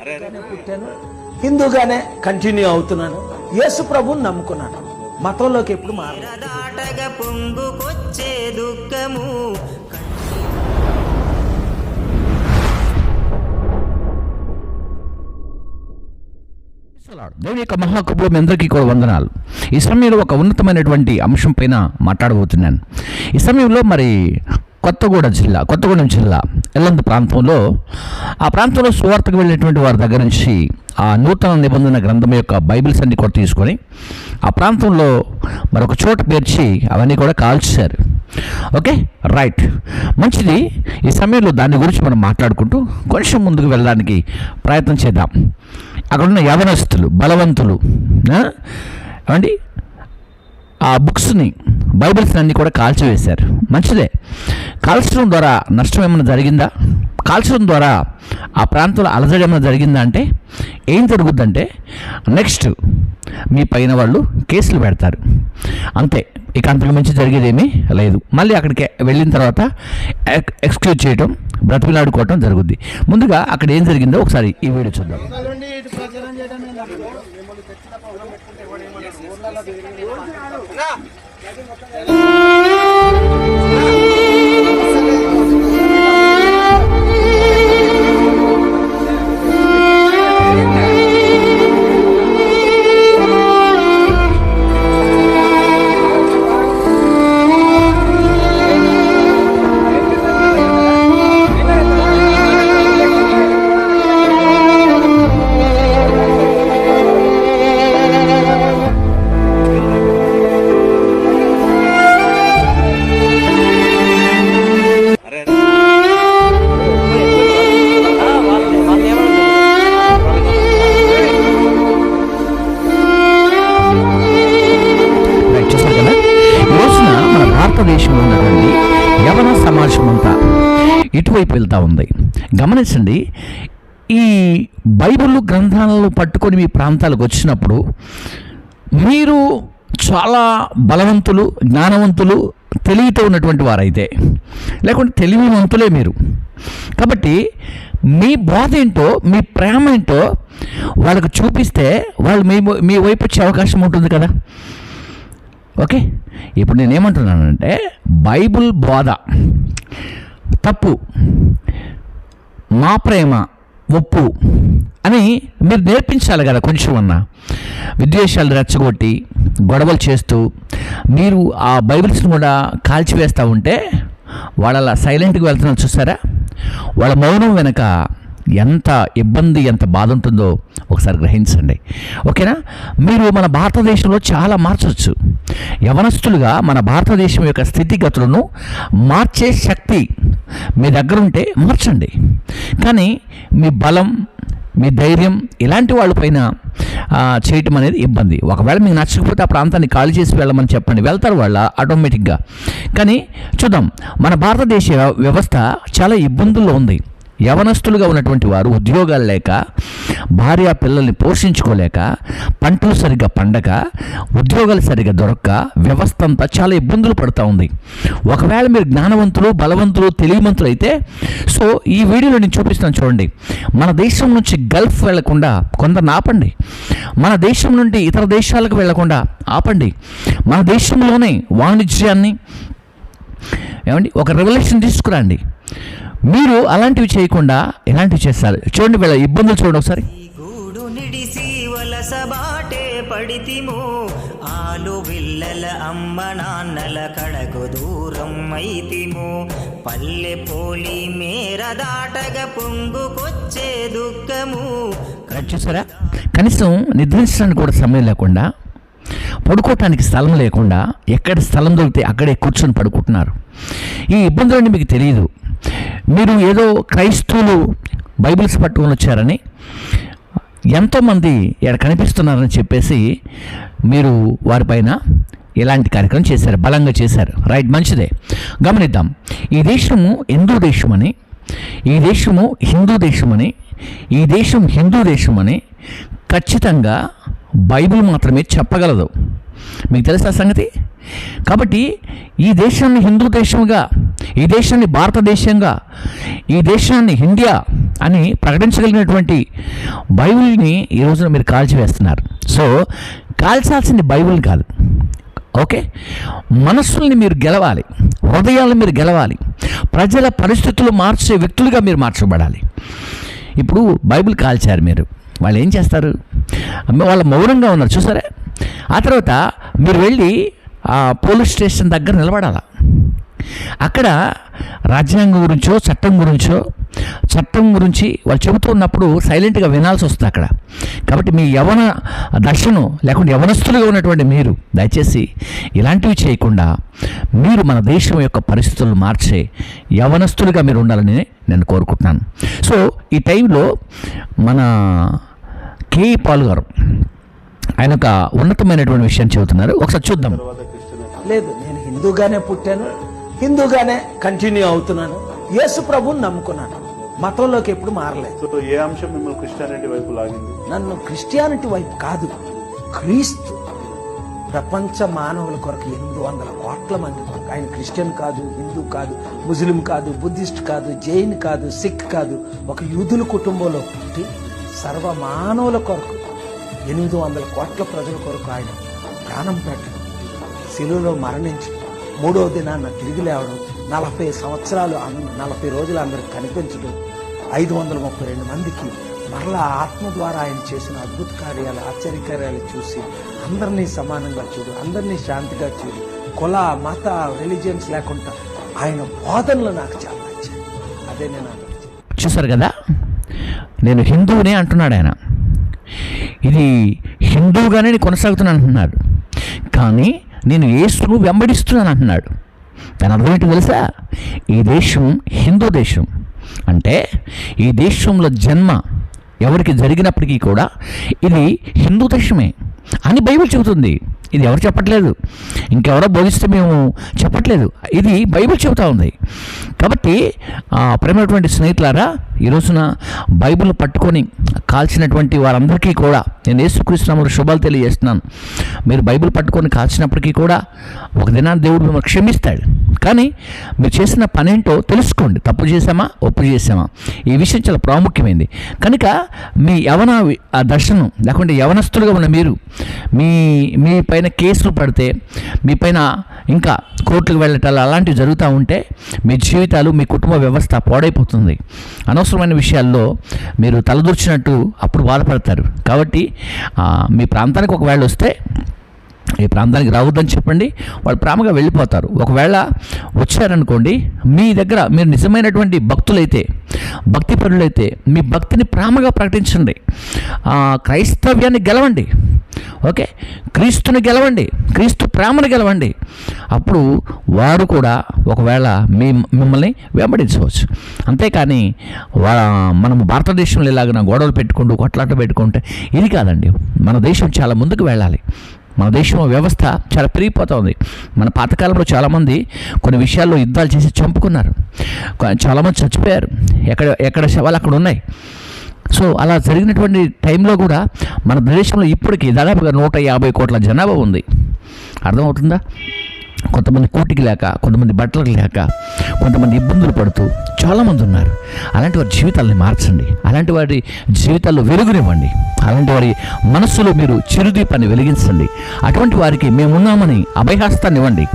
పుట్టాను. హిందూగానే కంటిన్యూ అవుతున్నాను. యేసు ప్రభుని నమ్ముకున్నాను. మతంలోకి ఎప్పుడు పొంగుకొచ్చే దుఃఖము. దేవుని యొక్క మహాకృపలో మీ అందరికీ కూడా వందనాలు. ఈ సమయంలో ఒక ఉన్నతమైనటువంటి అంశం పైన మాట్లాడబోతున్నాను. ఈ సమయంలో మరి కొత్తగూడ జిల్లా కొత్తగూడెం జిల్లా ఎల్లందు ప్రాంతంలో ఆ ప్రాంతంలో సువార్తకు వెళ్ళినటువంటి వారి దగ్గర నుంచి ఆ నూతన నిబంధన గ్రంథం యొక్క బైబిల్స్ అన్ని కూడా తీసుకొని ఆ ప్రాంతంలో మరొక చోట పేర్చి అవన్నీ కూడా కాల్చారు. ఓకే? రైట్. మంచిది. ఈ సమయంలో దాని గురించి మనం మాట్లాడుకుంటూ కొంచెం ముందుకు వెళ్ళడానికి ప్రయత్నం చేద్దాం. అక్కడ ఉన్న యవనస్తులు బలవంతులు ఏమండి? ఆ బుక్స్ని బైబిల్స్ అన్నీ కూడా కాల్చివేశారు. మంచిదే. కాల్చడం ద్వారా నష్టం ఏమైనా జరిగిందా? కాల్చడం ద్వారా ఆ ప్రాంతంలో అలజడి ఏమైనా జరిగిందా అంటే ఏం జరుగుద్దంటే నెక్స్ట్ మీ పైన వాళ్ళు కేసులు పెడతారు. అంతే ఇక అంతకు మించి జరిగేదేమీ లేదు. మళ్ళీ అక్కడికి వెళ్ళిన తర్వాత ఎక్స్క్యూజ్ చేయటం బ్రతిమిలాడుకోవటం జరుగుద్ది. ముందుగా అక్కడ ఏం జరిగిందో ఒకసారి ఈ వీడియో చూద్దాం. వైపు వెళ్తూ ఉంది. గమనించండి ఈ బైబిల్ గ్రంథాలను పట్టుకొని మీ ప్రాంతాలకు వచ్చినప్పుడు మీరు చాలా బలవంతులు జ్ఞానవంతులు తెలివితో ఉన్నటువంటి వారైతే. లేకుంటే తెలివివంతులే మీరు. కాబట్టి మీ బోధ ఏంటో మీ ప్రేమ ఏంటో వాళ్ళకు చూపిస్తే వాళ్ళు మీ మీ వైపు వచ్చే అవకాశం ఉంటుంది కదా. ఓకే? ఇప్పుడు నేను ఏమంటున్నానంటే బైబిల్ బోధ. తప్పు. మా ప్రేమ ఒప్పు అని మీరు నేర్పించాలి కదా కొంచెం అన్న. విద్వేషాలు రెచ్చగొట్టి గొడవలు చేస్తూ మీరు ఆ బైబిల్స్ని కూడా కాల్చివేస్తూ ఉంటే వాళ్ళ సైలెంట్కి సైలెంట్గా వెళ్తున్నారు చూసారా? వాళ్ళ మౌనం వెనక ఎంత ఇబ్బంది ఎంత బాధ ఉంటుందో ఒకసారి గ్రహించండి. ఓకేనా? మీరు మన భారతదేశంలో చాలా మార్చవచ్చు యవనస్తులుగా మన భారతదేశం యొక్క స్థితిగతులను మార్చే శక్తి మీ దగ్గర ఉంటే మార్చండి. కానీ మీ బలం మీ ధైర్యం ఇలాంటి వాళ్ళపైన చేయటం అనేది ఇబ్బంది. ఒకవేళ మీకు నచ్చకపోతే ఆ ప్రాంతాన్ని ఖాళీ చేసి వెళ్ళమని చెప్పండి. వెళ్తారు వాళ్ళ ఆటోమేటిక్గా కానీ చూద్దాం మన భారతదేశ వ్యవస్థ చాలా ఇబ్బందుల్లో ఉంది. యవనస్తులుగా ఉన్నటువంటి వారు ఉద్యోగాలు లేక భార్య పిల్లల్ని పోషించుకోలేక పంటలు సరిగ్గా పండక ఉద్యోగాలు సరిగ్గా దొరక్క వ్యవస్థ అంతా చాలా ఇబ్బందులు పడుతూ ఉంది. ఒకవేళ మీరు జ్ఞానవంతులు బలవంతులు తెలివిమంతులు అయితే సో ఈ వీడియోలో నేను చూపిస్తాను చూడండి. మన దేశం నుంచి గల్ఫ్ వెళ్ళకుండా కొందరిని ఆపండి. మన దేశం నుండి ఇతర దేశాలకు వెళ్ళకుండా ఆపండి. మన దేశంలోనే వాణిజ్యాన్ని ఏమండి ఒక రెవల్యూషన్ తీసుకురండి. మీరు అలాంటివి చేయకుండా ఎలాంటివి చేస్తారు. చూడండి వీళ్ళ ఇబ్బందులు చూడండి ఒకసారి. గూడు నిడిసి వలస బాటే పడితిమో ఆలు విల్లల అమ్మ నాన్నల కడకు దూరం అయితిమో. పల్లె పోలి మేర దాటగ పొంగుకొచ్చే దుఃఖము. చూసారా? కనీసం నిద్రించడానికి కూడా సమయం లేకుండా పడుకోవటానికి స్థలం లేకుండా ఎక్కడ స్థలం దొరికితే అక్కడే కూర్చొని పడుకుంటున్నారు. ఈ ఇబ్బందులన్నీ మీకు తెలియదు. మీరు ఏదో క్రైస్తవులు బైబిల్స్ పట్టుకొని వచ్చారని ఎంతోమంది ఇక్కడ కనిపిస్తున్నారని చెప్పేసి మీరు వారిపైన ఇలాంటి కార్యక్రమం చేశారు బలంగా చేశారు. రైట్ మంచిదే. గమనిద్దాం. ఈ దేశము హిందూ దేశమని ఈ దేశము హిందూ దేశమని ఈ దేశం హిందూ దేశమని ఖచ్చితంగా బైబిల్ మాత్రమే చెప్పగలదు. మీకు తెలుసా సంగతి? కాబట్టి ఈ దేశాన్ని హిందూ దేశంగా ఈ దేశాన్ని భారతదేశంగా ఈ దేశాన్ని ఇండియా అని ప్రకటించగలిగినటువంటి బైబిల్ని ఈ రోజున మీరు కాల్చివేస్తున్నారు. సో కాల్చాల్సింది బైబిల్ కాదు. ఓకే? మనస్సుల్ని మీరు గెలవాలి. హృదయాలను మీరు గెలవాలి. ప్రజల పరిస్థితులు మార్చే వ్యక్తులుగా మీరు మార్చబడాలి. ఇప్పుడు బైబిల్ కాల్చారు మీరు. వాళ్ళు ఏం చేస్తారు? అమ్మ, వాళ్ళ మౌనంగా ఉన్నారు. చూసారా? ఆ తర్వాత మీరు వెళ్ళి ఆ పోలీస్ స్టేషన్ దగ్గర నిలబడాలా. అక్కడ రాజ్యాంగం గురించో చట్టం గురించో చట్టం గురించి వాళ్ళు చెబుతూ ఉన్నప్పుడు సైలెంట్గా వినాల్సి వస్తుంది అక్కడ. కాబట్టి మీ యవన దర్శనం లేకుంటే యవనస్తులుగా ఉన్నటువంటి మీరు దయచేసి ఇలాంటివి చేయకుండా మీరు మన దేశం యొక్క పరిస్థితులను మార్చే యవనస్తులుగా మీరు ఉండాలని నేను కోరుకుంటున్నాను. సో ఈ టైంలో మన కే పాల్ గారు ఆయన ఒక ఉన్నతమైనటువంటి విషయాన్ని చెబుతున్నారు. ఒకసారి చూద్దాం. లేదు నేను హిందూగానే పుట్టాను. హిందూగానే కంటిన్యూ అవుతున్నాను. యేసు ప్రభుని నమ్ముకున్నాను. మతంలోకి ఎప్పుడు మారలేదు. సో ఏ అంశం మిమ్మల్ని క్రిస్టియానిటీ వైపు లాగింది? నన్ను క్రిస్టియానిటీ వైపు కాదు క్రీస్తు ప్రపంచ మానవుల కొరకు ఎనిమిది వందల కోట్ల మంది కొరకు. ఆయన క్రిస్టియన్ కాదు హిందూ కాదు ముస్లిం కాదు బుద్ధిస్ట్ కాదు జైన్ కాదు సిక్ కాదు. ఒక యూదుల కుటుంబంలో పుట్టి సర్వ మానవుల కొరకు ఎనిమిది వందల కోట్ల ప్రజల కొరకు ఆయన ప్రాణం పెట్టడం శిలువలో మరణించి మూడవ దినాన్న తిరిగి లేవడం నలభై సంవత్సరాలు నలభై రోజులు అందరికి కనిపించడం ఐదు వందల ముప్పై రెండు మందికి మరలా ఆత్మ ద్వారా ఆయన చేసిన అద్భుత కార్యాలు ఆశ్చర్య కార్యాలు చూసి అందరినీ సమానంగా చూడు అందరినీ శాంతిగా చూడు. కుల మత రిలీజియన్స్ లేకుండా ఆయన బోధనలు నాకు చాలా నచ్చాయి. అదే నేను చూసారు కదా? నేను హిందువునే అంటున్నాడు ఆయన. ఇది హిందువుగానే నేను కొనసాగుతున్నాను అంటున్నాడు కానీ నేను యేసును వెంబడిస్తున్నాను అంటున్నాడు దాని అర్థం ఏంటో తెలుసా? ఈ దేశం హిందూ దేశం. అంటే ఈ దేశంలో జన్మ ఎవరికి జరిగినప్పటికీ కూడా ఇది హిందూ దేశమే అని బైబిల్ చెబుతుంది. ఇది ఎవరు చెప్పట్లేదు? ఇంకెవరో బోధిస్తే మేము చెప్పట్లేదు. ఇది బైబిల్ చెబుతూ ఉంది. కాబట్టి ఆ, ప్రేమైనటువంటి స్నేహితులారా ఈ రోజున బైబిల్ పట్టుకొని కాల్చినటువంటి వారందరికీ కూడా నేను యేసుక్రీస్తునామరు శుభాలు తెలియజేస్తున్నాను. మీరు బైబిల్ పట్టుకొని కాల్చినప్పటికీ కూడా ఒక దినాన్ని దేవుడు మిమ్మల్ని క్షమిస్తాడు. కానీ మీరు చేసిన పనేంటో తెలుసుకోండి. తప్పు చేసామా ఒప్పు చేసామా ఈ విషయం చాలా ప్రాముఖ్యమైంది. కనుక మీ యవన ఆ దర్శనం లేకుంటే యవనస్తులుగా ఉన్న మీరు మీ మీ పైన కేసులు పడితే మీ పైన ఇంకా కోర్టుకు వెళ్ళటాలు అలాంటివి జరుగుతూ ఉంటే మీ జీవితాలు మీ కుటుంబ వ్యవస్థ పాడైపోతుంది. అనవసరమైన విషయాల్లో మీరు తలదూర్చినట్టు అప్పుడు బాధపడతారు. కాబట్టి మీ ప్రాంతానికి ఒకవేళ వస్తే ఈ ప్రాంతానికి రావద్దని చెప్పండి వాళ్ళు ప్రేమగా వెళ్ళిపోతారు. ఒకవేళ వచ్చారనుకోండి మీ దగ్గర మీరు నిజమైనటువంటి భక్తులైతే భక్తి పరులైతే మీ భక్తిని ప్రేమగా ప్రకటించండి. క్రైస్తవ్యాన్ని గెలవండి. ఓకే? క్రీస్తుని గెలవండి. క్రీస్తు ప్రేమను గెలవండి. అప్పుడు వారు కూడా ఒకవేళ మీ మిమ్మల్ని వెంబడించవచ్చు. అంతేకాని వా మనము భారతదేశంలో ఇలాగ గొడవలు పెట్టుకుంటూ కొట్లాట పెట్టుకుంటే ఇది కాదండి. మన దేశం చాలా ముందుకు వెళ్ళాలి. మన దేశం వ్యవస్థ చాలా పెరిగిపోతుంది. మన పాతకాలంలో చాలామంది కొన్ని విషయాల్లో యుద్ధాలు చేసి చంపుకున్నారు. చాలామంది చచ్చిపోయారు. ఎక్కడ ఎక్కడ శవాలు అక్కడ ఉన్నాయి. సో అలా జరిగినటువంటి టైంలో కూడా మన దేశంలో ఇప్పటికీ దాదాపుగా నూట యాభై కోట్ల జనాభా ఉంది. అర్థమవుతుందా? కొంతమంది కూటికి లేక కొంతమంది బట్టలకు లేక కొంతమంది ఇబ్బందులు పడుతూ చాలామంది ఉన్నారు. అలాంటి వారి జీవితాలని మార్చండి. అలాంటి వారి జీవితాల్లో వెలుగునివ్వండి. అలాంటి వారి మనస్సులో మీరు చిరుదీపాన్ని వెలిగించండి. అటువంటి వారికి మేమున్నామని అభయహస్తాన్ని ఇవ్వండి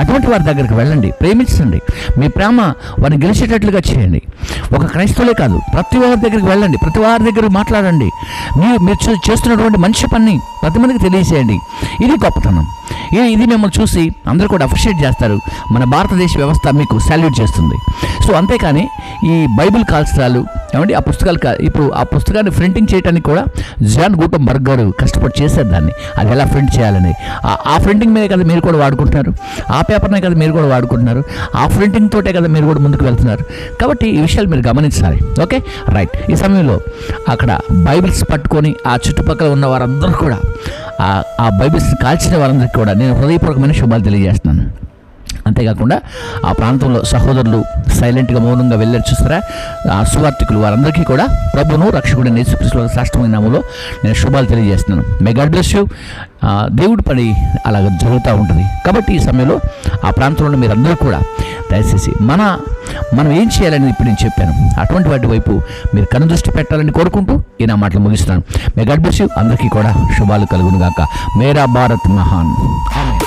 అటువంటి వారి దగ్గరికి వెళ్ళండి. ప్రేమించండి. మీ ప్రేమ వారిని గెలిచేటట్లుగా చేయండి. ఒక క్రైస్తవులే కాదు ప్రతి వారి దగ్గరికి వెళ్ళండి. ప్రతి వారి దగ్గర మాట్లాడండి. మీరు మీరు చేస్తున్నటువంటి మంచి పని ప్రతి మందికి తెలియజేయండి. ఇది గొప్పతనం. ఇది ఇది మిమ్మల్ని చూసి అందరూ కూడా అప్రిషియేట్ చేస్తారు. మన భారతదేశ వ్యవస్థ మీకు సాల్యూట్ చేస్తుంది. సో అంతేకాని ఈ బైబిల్ కాల్స్త్రాలు ఏమండి ఆ పుస్తకాలు ఇప్పుడు ఆ పుస్తకాన్ని ప్రింటింగ్ చేయడానికి కూడా జాన్ గూటం బర్గ్ గారు కష్టపడి చేశారు దాన్ని. అది ఎలా ప్రింట్ చేయాలని. ఆ- ప్రింటింగ్ మీదే కదా మీరు కూడా వాడుకుంటున్నారు. ఆ పేపర్నే కదా మీరు కూడా వాడుకుంటున్నారు. ఆ ప్రింటింగ్ తోటే కదా మీరు కూడా ముందుకు వెళ్తున్నారు. కాబట్టి ఈ విషయాలు మీరు గమనించాలి. ఓకే? రైట్ ఈ సమయంలో అక్కడ బైబిల్స్ పట్టుకొని ఆ చుట్టుపక్కల ఉన్న వారందరూ కూడా ఆ- ఆ బైబిల్స్ కాల్చిన వారందరికీ కూడా నేను హృదయపూర్వకమైన శుభాలు తెలియజేస్తున్నాను. అంతేకాకుండా ఆ ప్రాంతంలో సహోదరులు సైలెంట్గా మౌనంగా వెళ్ళారు చూస్తారా? ఆ సువార్థికులు వారందరికీ కూడా ప్రభును రక్షకుడు నేర్చుకృష్ణ శ్రేష్టమైన నామంలో నేను శుభాలు తెలియజేస్తున్నాను. మే గాడ్ బ్లెస్ యూ దేవుడి పని అలాగ జరుగుతూ ఉంటుంది. కాబట్టి ఈ సమయంలో ఆ ప్రాంతంలో మీరందరూ కూడా దయచేసి మన మనం ఏం చేయాలని ఇప్పుడు నేను చెప్పాను. అటువంటి వాటి వైపు మీరు కనుదృష్టి పెట్టాలని కోరుకుంటూ ఈ నా మాటలు ముగిస్తున్నాను. మే గాడ్ బ్లెస్ యూ అందరికీ కూడా శుభాలు కలుగును గాక. మేరా భారత్ మహాన్. ఆమేన్.